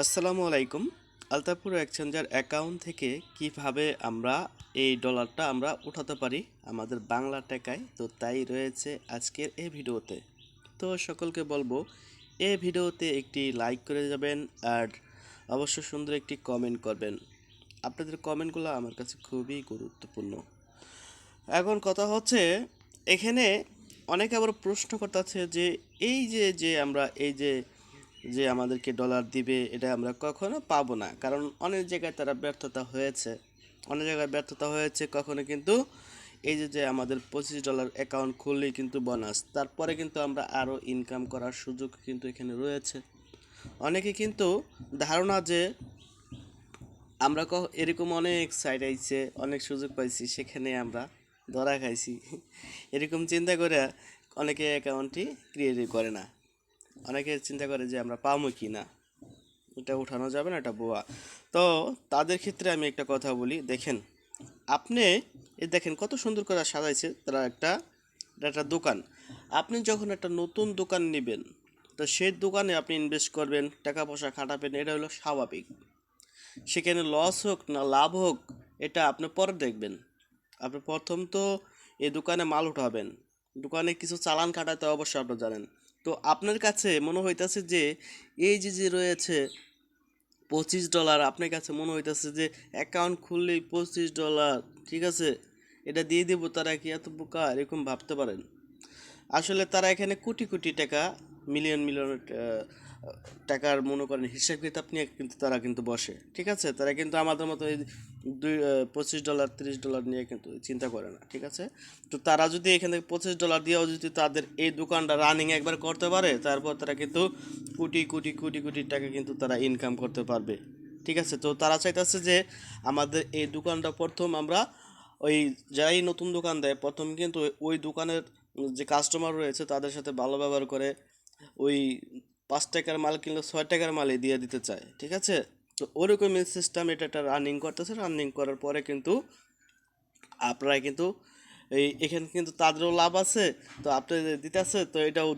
আসসালামু আলাইকুম। Altapur exchanger account থেকে কীভাবে আমরা এই ডলারটা আমরা উঠাতে পারি আমাদের বাংলা টাকায়? তো তাই রয়েছে আজকের এই ভিডিওতে। তো সকলকে বলব, এই ভিডিওতে একটি লাইক করে যাবেন আর অবশ্য সুন্দর একটি কমেন্ট করবেন। আপনাদের কমেন্টগুলো আমার কাছে খুবই গুরুত্বপূর্ণ। এখন কথা হচ্ছে, এখানে অনেকে আবার প্রশ্ন করতে আছে যে, এই যে যে আমরা এই যে যে আমাদেরকে ডলার দিবে, এটা আমরা কখনো পাবো না। কারণ অনেক জায়গায় তারা ব্যর্থতা হয়েছে। অনেক জায়গায় ব্যর্থতা হয়েছে, কখনো কিন্তু এই যে যে আমাদের পঁচিশ ডলার অ্যাকাউন্ট খুললেই কিন্তু বোনাস তারপরে কিন্তু আমরা আরও ইনকাম করার সুযোগ কিন্তু এখানে রয়েছে। অনেকে কিন্তু ধারণা যে আমরা এরকম অনেক সাইট আইছে, অনেক সুযোগ পাইছি, সেখানে আমরা ধরা খাইছি। এরকম চিন্তা করে অনেকে অ্যাকাউন্টটি ক্রিয়েট করে না। অনেকে চিন্তা করে যে আমরা পাবো কি না। এটা উঠানো যাবে না, এটা বোয়া। তো তাদের ক্ষেত্রে আমি একটা কথা বলি, দেখেন, আপনি এ দেখেন কত সুন্দর করে সাজাইছে তারা একটা একটা দোকান। আপনি যখন একটা নতুন দোকান নেবেন, তো সেই দোকানে আপনি ইনভেস্ট করবেন টাকা পয়সা খাটাবেন, এটা হলো স্বাভাবিক। সেখানে লস হোক না লাভ হোক, এটা আপনি পরে দেখবেন। আপনি প্রথম তো এই দোকানে মাল উঠাবেন। দোকানে কিছু চালান কাটাতে অবশ্যই আপনি জানেন। তো আপনার কাছে মনে হইতাছে যে, এই যে যে রয়েছে পঁচিশ ডলার, আপনার কাছে মনে হইতাছে যে অ্যাকাউন্ট খুললেই পঁচিশ ডলার, ঠিক আছে? এটা দিয়ে দেবো, তারা কি এত বোকা? এরকম ভাবতে পারেন। আসলে তারা এখানে কোটি কোটি টাকা মিলিয়ন মিলিয়ন টাকার মনে করেন হিসাব কিতাব নিয়ে কিন্তু তারা কিন্তু বসে। ঠিক আছে? তারা কিন্তু আমাদের মতো এই দুই পঁচিশ ডলার তিরিশ ডলার নিয়ে কিন্তু চিন্তা করে না। ঠিক আছে? তো তারা যদি এখান থেকে পঁচিশ ডলার দিয়েও যদি তাদের এই দোকানটা রানিং একবার করতে পারে, তারপর তারা কিন্তু কোটি কোটি কোটি কোটি টাকা কিন্তু তারা ইনকাম করতে পারবে। ঠিক আছে? তো তারা চাইতেছে যে আমাদের এই দোকানটা প্রথম আমরা ওই যারাই নতুন দোকান দেয়, প্রথম কিন্তু ওই দোকানের যে কাস্টমার রয়েছে তাদের সাথে ভালো ব্যবহার করে, ওই পাঁচ টাকার মাল কিনলে, ছয় টাকার মালই দিয়ে দিতে চায়, ঠিক আছে? তো ওরকমই সিস্টেম এটা একটা রানিং করতেছে। রানিং করার পরে কিন্তু আপনারা কিন্তু এই, এখানে কিন্তু তাদেরও লাভ আছে, তো আপনি দিতেছে তো এটাও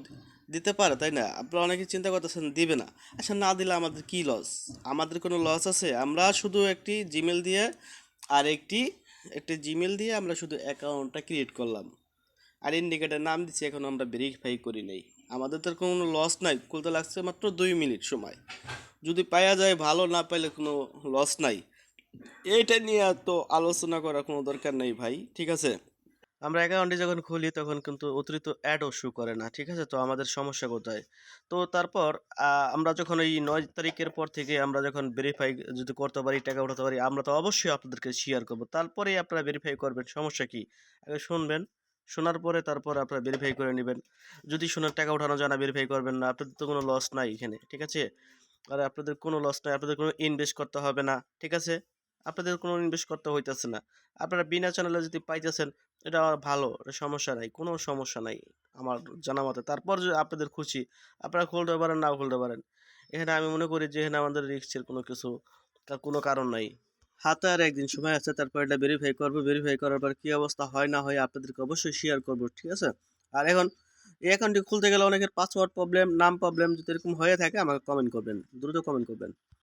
দিতে পারে, তাই না? আপনারা অনেকে চিন্তা করতেছেন, দিবে না। আচ্ছা না দিলে আমাদের কি লস আমাদের কোনো লস আছে? আমরা শুধু একটি জিমেল দিয়ে আর একটি একটি জিমেল দিয়ে আমরা শুধু অ্যাকাউন্টটা ক্রিয়েট করলাম। আর ইন্ডিকেটার নাম দিচ্ছি এখন আমরা ভেরিফাই করি নাই। আমাদের তো কোনো লস নাই খুলতে লাগছে মাত্র দুই মিনিট সময়। যদি পাওয়া যায় ভালো, না পাইলে কোনো লস নাই। এইটা নিয়ে তো আলোচনা করার কোনো দরকার নেই ভাই, ঠিক আছে? আমরা অ্যাকাউন্টে যখন খুলি, তখন কিন্তু অতিরিক্ত অ্যাডও শু করে না, ঠিক আছে? তো আমাদের সমস্যা কোথায়? তো তারপর আমরা যখন এই নয় তারিখের পর থেকে আমরা যখন ভেরিফাই যদি করতে পারি, টাকা উঠাতে পারি, আমরা তো অবশ্যই আপনাদেরকে শেয়ার করব। তারপরেই আপনারা ভেরিফাই করবেন, সমস্যা কি? আগে শুনবেন। শোনার পরে তারপর আপনারা ভেরিফাই করে নেবেন। যদি শোনার টাকা উঠানো যায় না ভেরিফাই করবেন না, আপনাদের তো কোনো লস নাই এখানে, ঠিক আছে? আর আপনাদের কোনো লস নাই, আপনাদের কোনো ইনভেস্ট করতে হবে না, ঠিক আছে? আপনাদের কোনো ইনভেস্ট করতে হইতেছে না। আপনারা বিনা চ্যানেলে যদি পাইতেছেন, এটা ভালো, এটা সমস্যা নাই, কোনো সমস্যা নাই আমার জানা মতে। তারপর যদি আপনাদের খুশি, আপনারা খুলতে পারেন, নাও খুলতে পারেন। এখানে আমি মনে করি যে এখানে আমাদের রিস্কের কোনো কিছু, কোনো কারণ নাই। হাতে আর একদিন সময় আছে, তারপর এটা ভেরিফাই করব ভেরিফাই করার পর কী অবস্থা হয় না হয় আপনাদেরকে অবশ্যই শেয়ার করব, ঠিক আছে? আর এখন, এই অ্যাকাউন্টটি খুলতে গেলে অনেকের পাসওয়ার্ড প্রবলেম নাম প্রবলেম যদি এরকম হয়ে থাকে, আমাকে কমেন্ট করবেন, দ্রুত কমেন্ট করবেন।